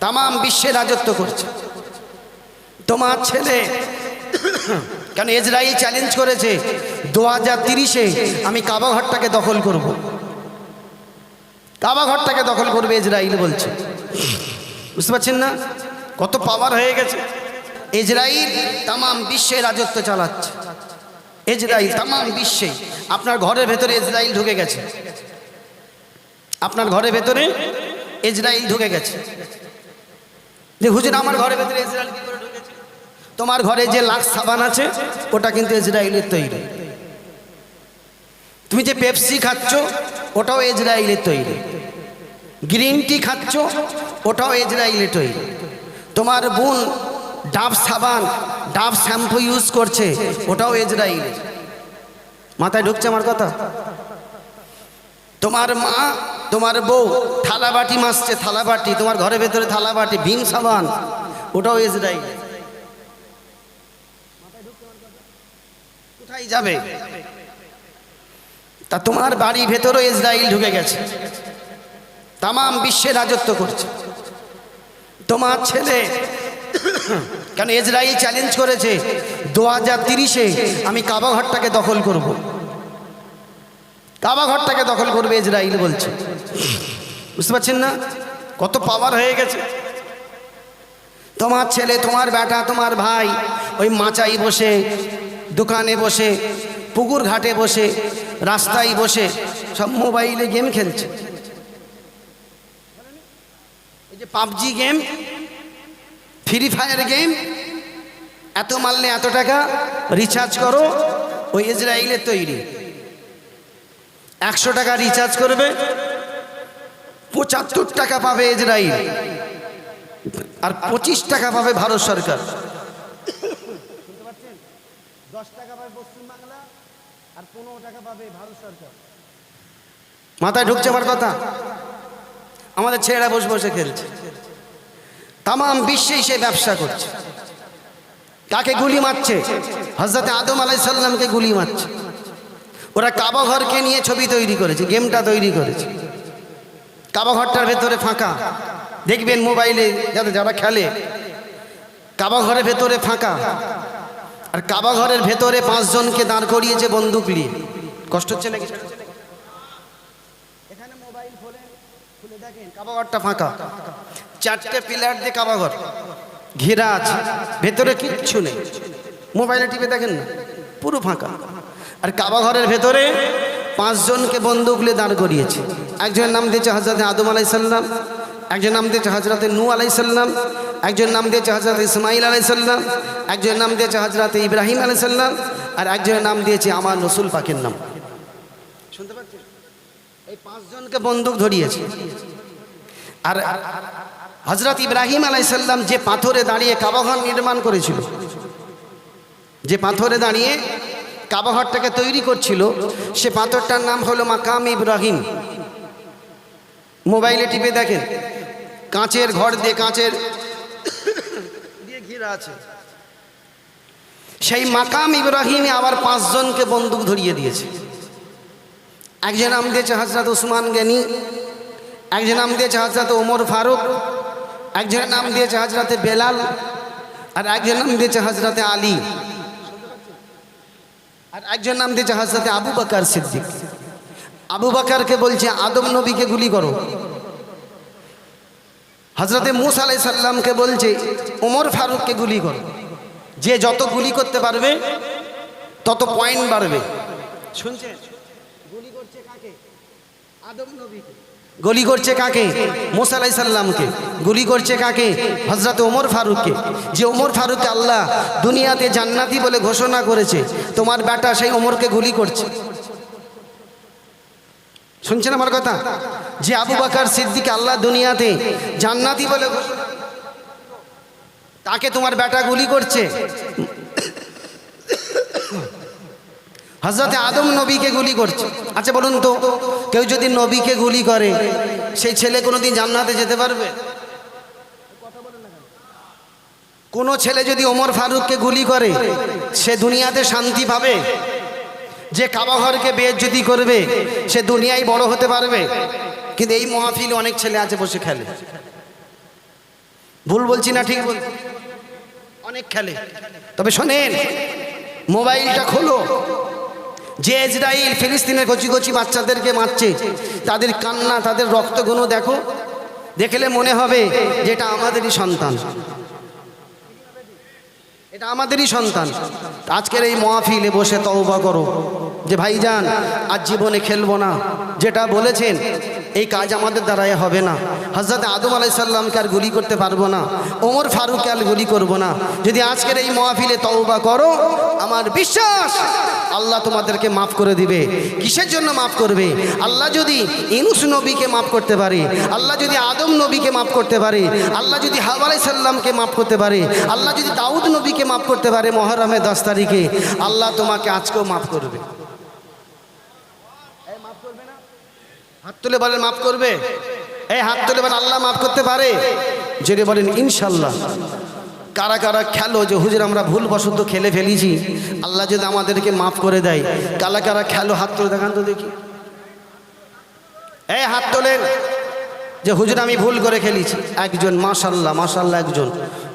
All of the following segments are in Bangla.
তামাম বিশ্বে রাজত্ব করছে। তোমার ছেলে কেন ইসরায়েল চ্যালেঞ্জ করেছে? দু হাজার তিরিশে আমি কাবা ঘরটাকে দখল করব। কাবা ঘরটাকে দখল করবে ইসরায়েল বলছে। বুঝতে পারছেন না? কত পাওয়ার হয়ে গেছে। ইসরায়েল তামাম বিশ্বে রাজত্ব চালাচ্ছে। ইসরায়েল তামাম বিশ্বে। আপনার ঘরের ভেতরে ইসরায়েল ঢুকে গেছে। আপনার ঘরের ভেতরে ইসরায়েল ঢুকে গেছে। যে হুজুর, আমার ঘরের ভেতরে ইসরায়েল কি করে ঢুকেছে? তোমার ঘরে যে লাখ সাবান আছে, ওটা কিন্তু ইসরায়েলের তৈরি। তুমি যে পেপসি খাচ্ছ, ওটাও ইসরায়েলের তৈরি। গ্রিন টি খাচ্ছ, ওটাও ইসরায়েলের তৈরি। তোমার বোন ডাব সাবান, ডাব শ্যাম্পু ইউজ করছে, ওটাও ইসরায়েলের। মাথায় ঢুকছে আমার কথা? তোমার মা তোমার বউ থালাবাটি মাসছে, থালাবাটি, তোমার ঘরের ভেতরে থালাবাটি, ভীম সাবান। ওটাও ইসরায়েল কোথায় যাবে? তা তোমার বাড়ি ভেতরও ইসরায়েল ঢুকে গেছে। তামাম বিশ্বে রাজত্ব করছে। তোমার ছেলে কেন ইসরায়েল চ্যালেঞ্জ করেছে? দু হাজার তিরিশে আমি কাবাঘরটাকে দখল করব। কাবা ঘরটাকে দখল করবে ইসরায়েল বলছে। বুঝতে পারছেন না? কত পাওয়ার হয়ে গেছে। তোমার ছেলে, তোমার বেটা, তোমার ভাই ওই মাচাই বসে, দোকানে বসে, পুকুর ঘাটে বসে, রাস্তায় বসে সব মোবাইলে গেম খেলছে। এই যে PUBG game Free Fire game এত মারলে এত টাকা রিচার্জ করো, ওই ইসরায়েলের তৈরি। একশো টাকা রিচার্জ করবে পঁচাত্তর টাকা পাবে ইসরায়েল আর পঁচিশ টাকা পাবে ভারত সরকার। দশ টাকা পাবে পশ্চিমবাংলা আর পনেরো টাকা পাবে ভারত সরকার। মাথায় ঢুকছে আমার কথা? আমাদের ছেলেরা বসে বসে খেলছে। তামাম বিশ্বেই সে ব্যবসা করছে। কাকে গুলি মারছে? হজরতে আদম আলাই সাল্লামকে গুলি মারছে। ওরা কাবা ঘরকে নিয়ে ছবি তৈরি করেছে, গেমটা তৈরি করেছে। কাবা ঘরটার ভেতরে ফাঁকা। দেখবেন মোবাইলে যাতে যারা খেলে, কাবা ঘরের ভেতরে ফাঁকা। আর কাবা ঘরের ভেতরে পাঁচজনকে দাঁড় করিয়েছে বন্দুক নিয়ে। কষ্ট হচ্ছে নাকি? এখানে মোবাইল দেখেন ফাঁকা। চারটে পিলার দিয়ে কাবা ঘর। ঘেরা আছে, ভেতরে কিচ্ছু নেই। মোবাইলে টিপে দেখেন না, পুরো ফাঁকা। আর কাবা ঘরের ভেতরে পাঁচজনকে বন্দুক নিয়ে দাঁড় করিয়েছে। একজনের নাম দিয়েছে হজরত আদম আলাই সাল্লাম একজন নাম দিয়েছে হজরতে নু আলাই সাল্লাম একজন নাম দিয়েছে হজরত ইসমাইল আলাই সাল্লাম একজনের নাম দিয়েছে হজরত ইব্রাহিম আলাই সাল্লাম আর একজনের নাম দিয়েছে আমার রসুল পাখির নাম। শুনতে পাচ্ছেন? এই পাঁচজনকে বন্দুক ধরিয়েছে। আর হজরত ইব্রাহিম আলাইসাল্লাম যে পাথরে দাঁড়িয়ে কাবাঘর নির্মাণ করেছিল, যে পাথরে দাঁড়িয়ে কাবাঘরটাকে তৈরি করছিল, সে পাথরটার নাম হলো মাকাম ইব্রাহিম। মোবাইলে টিপে দেখেন, কাঁচের ঘর দিয়ে কাঁচের দিয়ে ঘিরা আছে। সেই মাকাম ইব্রাহিমে আবার পাঁচজনকে বন্দুক ধরিয়ে দিয়েছে। একজন নাম দিয়েছে হজরত উসমান গনি, একজন নাম দিয়েছে হজরত ওমর ফারুক একজনের নাম দিয়েছে হজরতে বেলাল, আর একজন নাম দিয়েছে হজরতে আলী। আর একজন নাম দিয়েছে হাজরাতে আবু বাকার সিদ্দিক। আবু বাকারকে বলছে, আদম নবীকে গুলি করো। হজরতে মুসা আলাই সাল্লামকে বলছে, ওমর ফারুককে গুলি করো। যে যত গুলি করতে পারবে, তত পয়েন্ট বাড়বে। শুনছেন? গুলি করছে কাকে? আদম নবীকে। গুলি করছে কাকে? মোসা আলাই সাল্লামকে গুলি করছে কাকে? হজরত ওমর ফারুককে। যে ওমর ফারুককে আল্লাহ দুনিয়াতে জান্নাতি বলে ঘোষণা করেছে, তোমার বেটা সেই ওমরকে গুলি করছে। শুনছেন আমার কথা? যে আবু বাকার সিদ্দিক আল্লাহ দুনিয়াতে জান্নাতি বলে তাকে তোমার বেটা গুলি করছে। হজরতে আদম নবীকে গুলি করছে। আচ্ছা বলুন তো, কেউ যদি নবীকে গুলি করে, সেই ছেলে কোনোদিন জান্নাতে যেতে পারবে? কোনো ছেলে যদি ওমর ফারুককে গুলি করে, সে দুনিয়াতে শান্তি পাবে? যে কাবাঘরকে বেজ্জতি করবে, সে দুনিয়ায় বড় হতে পারবে? কিন্তু এই মহাফিল অনেক ছেলে আছে বসে খেলে। ভুল বলছি না ঠিক বল অনেক খেলে। তবে শোনেন, মোবাইলটা খোলো। যে ইসরায়েল ফিলিস্তিনের কচি কচি বাচ্চাদেরকে মারছে, তাদের কান্না, তাদের রক্তগুলো দেখো, দেখলে মনে হবে যে এটা আমাদেরই সন্তান। এটা আমাদেরই সন্তান। আজকের এই মহাফিলে বসে তওবা করো। যে ভাইজান, আজ জীবনে খেলব না। যেটা বলেছেন, এই কাজ আমাদের দ্বারাই হবে না। হজরত আদম আলাইসাল্লামকে আর গুলি করতে পারব না। ওমর ফারুককে আর গুলি করব না। যদি আজকের এই মহাফিলে তওবা করো, আমার বিশ্বাস আল্লাহ তোমাদেরকে মাফ করে দিবে। কিসের জন্য মাফ করবে? আল্লাহ যদি ইনুস নবীকে মাফ করতে পারে, আল্লাহ যদি আদম নবীকে মাফ করতে পারে, আল্লাহ যদি হাব আলাইসাল্লামকে মাফ করতে পারে, আল্লাহ যদি দাউদ নবীকে মাফ করতে পারে মহরমে দশ তারিখে, আল্লাহ তোমাকে আজকেও মাফ করবে। হাত তুলে বলেন, মাফ করবে? এই, হাত তুলে বলেন, আল্লাহ মাফ করতে পারে? যদি বলেন, ইনশাল্লাহ। কারা কারা খেলো যে, হুজুর, আমরা ভুল বশত খেলে ফেলেছি। আল্লাহ যদি আমাদেরকে মাফ করে দেয়, কারা কারা খেলো, হাত তুলে দেখান তো দেখি। এই হাত তোলেন। যে, হুজুর, আমি ভুল করে খেলেছি। একজন, মাশাল্লাহ মাশাল্লাহ একজন,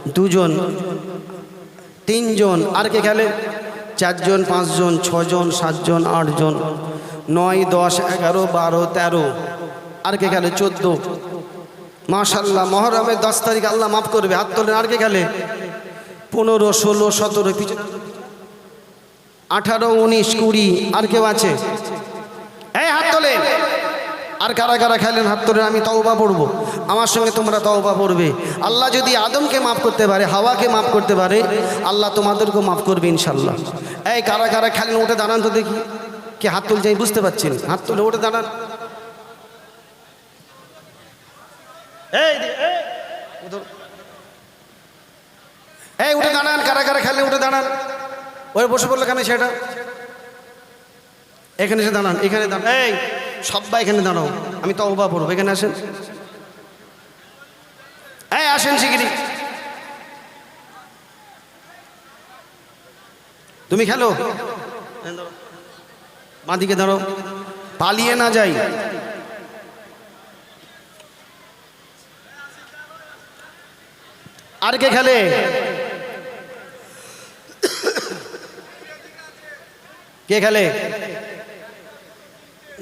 দুজন, তিনজন, আর কে খেলে? চারজন, পাঁচজন, ছজন, সাতজন, আটজন, নয়, দশ, এগারো, বারো, তেরো, আর কে খেলে? চোদ্দ। মাশাল্লাহ মহরমের দশ তারিখ আল্লাহ মাফ করবে, হাত তোলেন আর কে গেলে? পনেরো, ষোলো, সতেরো আঠারো, উনিশ, কুড়ি, আর কেউ আছে? এই হাত তোলেন। আর কারা কারা খেলেন হাত তোলেন, আমি তওবা পড়ব। আমার সঙ্গে তোমরা তওবা পড়বে। আল্লাহ যদি আদমকে মাফ করতে পারে, হাওয়াকে মাফ করতে পারে, আল্লাহ তোমাদেরকেও মাফ করবে ইনশাল্লাহ এই কারা কারা খেলেন উঠে দাঁড়ান তো দেখি। কে হাত তুলছে আমি বুঝতে পারছি হাত তুলে উঠে দাঁড়ান। এই উঠো। দাঁড়ান কারা কারা খেলে উঠে দাঁড়ান। ওই বসে পড়ল কেন সেটা? এখানে এসে দাঁড়ান এখানে দাঁড়ান। এই। সবাই এখানে দাঁড়াও আমি তো অবা পড়ব এখানে আসেন। এই আসেন শিগিরি তুমি খেলো? বাঁদিকে দাঁড়ো পালিয়ে না যাই। আর কে খেলে? কে খেলে?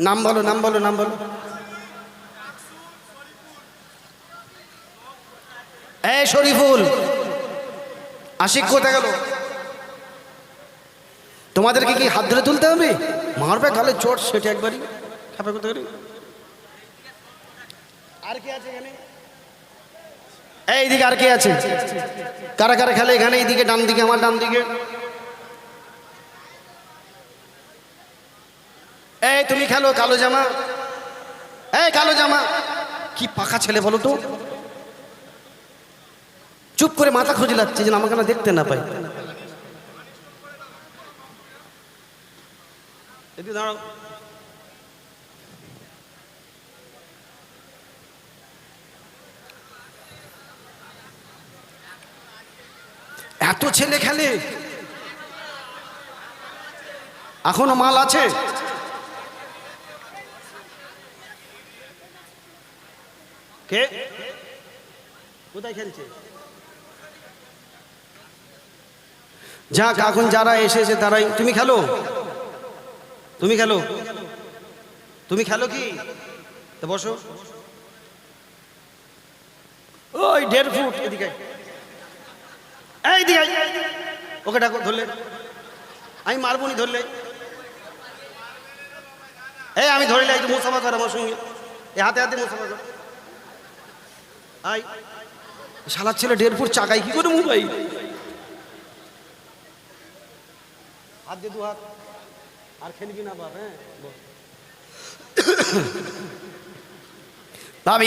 নাম বলো নাম বলো নাম বলো। এ শরীফুল, আশিক কোথায় গেল? তোমাদেরকে কি হাত ধরে তুলতে হবে? মারবে গালে চোট, সেটা একবারই। খাবে কোথায় করে? আর কে আছে এখানে? এই দিকে আর কে আছে? কারা কারা খেলে এখানে? এইদিকে ডান দিকে, আমার ডান দিকে। এই, তুমি খেলো, কালো জামা। এই, কালো জামা। কি পাকা ছেলে বলো তো? চুপ করে মাথা খুঁজে লাগছে যেন আমাকে না দেখতে না পাই দাঁড়াও। এত ছেলে খেলে? এখনও মাল আছে? কে? কোথায় খেলছে? যাক এখন যারা এসেছে তারাই তুমি খেলো? তুমি খেলো? তুমি খেলো কি? তো বসো। ওই দেড় ফুট এদিকে। এই দিকে। ওকে ডাকো, ধরলে। আমি মারবো নি, ধরলে। এই আমি ধরলে একটু মুসাফা কর আমার সঙ্গে। এই হাতে হাতে মুসাফা কর আই, শালার ছেলে দেড় ফুট চাকাই কি করে মোবাইল হাত দিয়ে দু হাত। আর খেলবি না বাপ হ্যাঁ?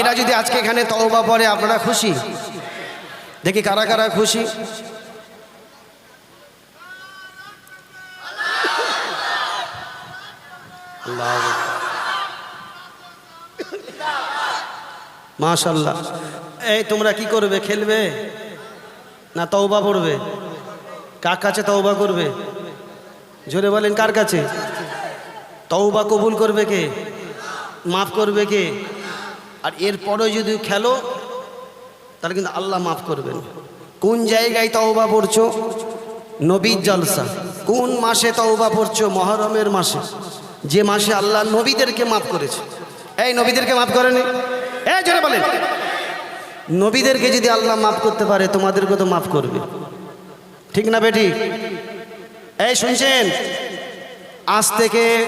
এরা যদি আজকে এখানে তওবা পরে আপনারা খুশি? দেখি কারা কারা খুশি। মাশাল্লাহ। এই তোমরা কি করবে, খেলবে? না তওবা পড়বে? কার কাছে তওবা করবে? জোরে বলেন, কার কাছে? তওবা কবুল করবে কে? মাফ করবে কে? আর এরপরে যদি খেলো তাহলে কিন্তু আল্লাহ মাফ করবেন। কোন জায়গায় তওবা পড়ছো? নবীর জলসা। কোন মাসে তওবা পড়ছো? মহরমের মাসে। যে মাসে আল্লাহ নবীদেরকে মাফ করেছে। এই নবীদেরকে মাফ করেনি? এই জোরে বলেন। নবীদেরকে যদি আল্লাহ মাফ করতে পারে তোমাদেরকে তো মাফ করবে। ঠিক না বেটি? এই শুনছেন? আজ থেকে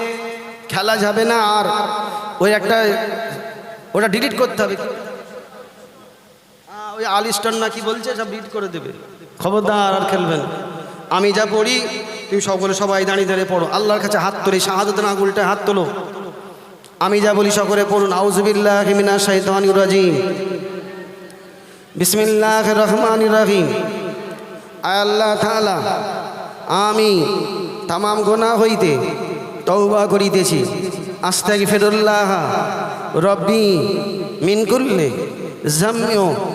খেলা যাবে না আর ওই একটা ওটা ডিলিট করতে হবে। আহ, ওই আলিস্টন না কি বলছে সব ডিলিট করে দেবে। খবরদার আর খেলবেন। আমি যা পড়ি তুমি সকলে সবাই দাঁড়িয়ে দাঁড়িয়ে পড়ো। আল্লাহর কাছে হাত তুলি না উল্টে হাত তোলো। আমি যা বলি সকলে পড়ুন। আউজবিল্লাহ হিমিনা শাহিদানির রাজিম। বিসমিল্লাহ রহমান রহিম। আল্লাহ তাআলা আমি তামাম গোনা হইতে তৌবা করিতেছি। আস্তাগি ফেরুল্লাহ রব্বি মিন কুল্লে জামিও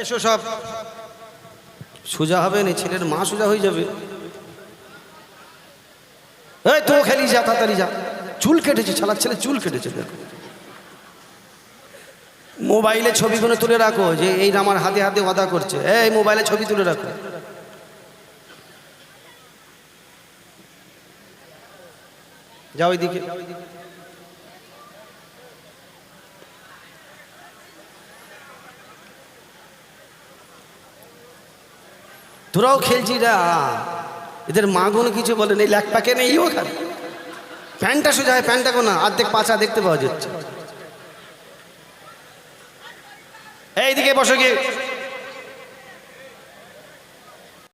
এসো সব। সোজা হবে না, ছেলের মা সোজা হয়ে যাবে। এই তো খেলি যা, তাড়াতাড়ি যা। চুল কেটেছে ছালার ছেলে, চুল কেটেছে, দেখো। মোবাইলে ছবিগুলো তুলে রাখো, যে এই আমার হাতে হাতে ওয়াদা করছে। এই, মোবাইলে ছবি তুলে রাখো। যাও ওইদিকে তোরাও খেলছিরা। এদের মাগুন কিছু বলে নেই ল্যাক প্যাকে নেই ওখানে। প্যান্টটা সোজা হয় প্যান্টটা কোনো? অর্ধেক পাচা দেখতে পাওয়া যাচ্ছে। এইদিকে বসে গিয়ে।